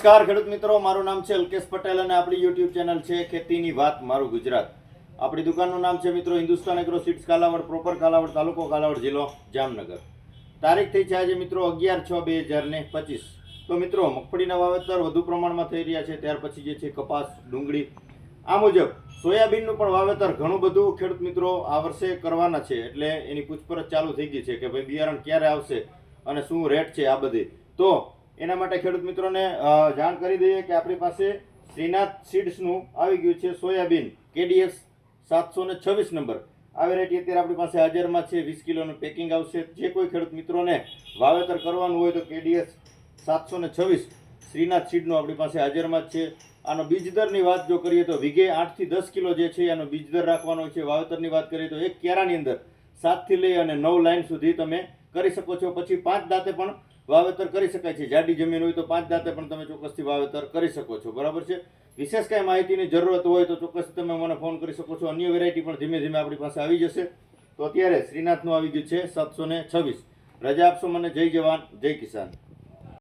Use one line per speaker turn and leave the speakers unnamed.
નમસ્કાર, ખેડૂત મિત્રો. મારું નામ છે અલ્કેશ પટેલ અને આપણી યુટ્યુબ ચેનલ છે ખેતીની વાત, મારું ગુજરાત. આપણી દુકાનનું નામ છે મિત્રો Hindustan agro seeds Kalavad proper Kalavad તાલુકો કાલાવડ જિલ્લો જામનગર. તારીખ થઈ છે આજે મિત્રો અગિયાર છ બે હજાર ને પચીસ. તો મિત્રો, મગફળીના વાવેતર વધુ પ્રમાણમાં થઈ રહ્યા છે. ત્યાર પછી જે છે કપાસ, ડુંગળી, આ મુજબ સોયાબીનનું પણ વાવેતર ઘણું બધું ખેડૂત મિત્રો આ વર્ષે કરવાના છે. એટલે એની પૂછપરછ ચાલુ થઈ ગઈ છે કે ભાઈ બિયારણ ક્યારે આવશે અને શું રેટ છે આ બધી. તો એના માટે ખેડૂત મિત્રોને જાણ કરી દઈએ કે આપણી પાસે શ્રીનાથ સીડ્સનું આવી ગયું છે સોયાબીન કેડીએસ સાતસો ને છવ્વીસ નંબર. આ વેરાયટી અત્યારે આપણી પાસે હાજરમાં છે, વીસ કિલોનું પેકિંગ આવશે. જે કોઈ ખેડૂત મિત્રોને વાવેતર કરવાનું હોય તો કેડીએસ સાતસો ને છવ્વીસ, શ્રીનાથ સીડનું આપણી પાસે હાજરમાં જ છે. આનો બીજ દરની વાત જો કરીએ તો વીઘે આઠથી દસ કિલો જે છે આનો બીજ દર રાખવાનો છે. વાવેતરની વાત કરીએ તો એક કેરાની અંદર સાતથી લઈ અને નવ લાઈન સુધી તમે કરી શકો છો. પછી પાંચ દાંતે પણ વાવેતર કરી શકાય છે. જાડી જમીન હોય તો પાંચ દાંતે પણ તમે ચોક્કસથી વાવેતર કરી શકો છો. બરાબર છે? વિશેષ કાંઈ માહિતીની જરૂરત હોય તો ચોક્કસ તમે મને ફોન કરી શકો છો. અન્ય વેરાયટી પણ ધીમે ધીમે આપણી પાસે આવી જશે. તો અત્યારે શ્રીનાથનું આવી ગયું છે સાતસો ને છવ્વીસ. રજા આપશો મને. જય જવાન. જય કિસાન.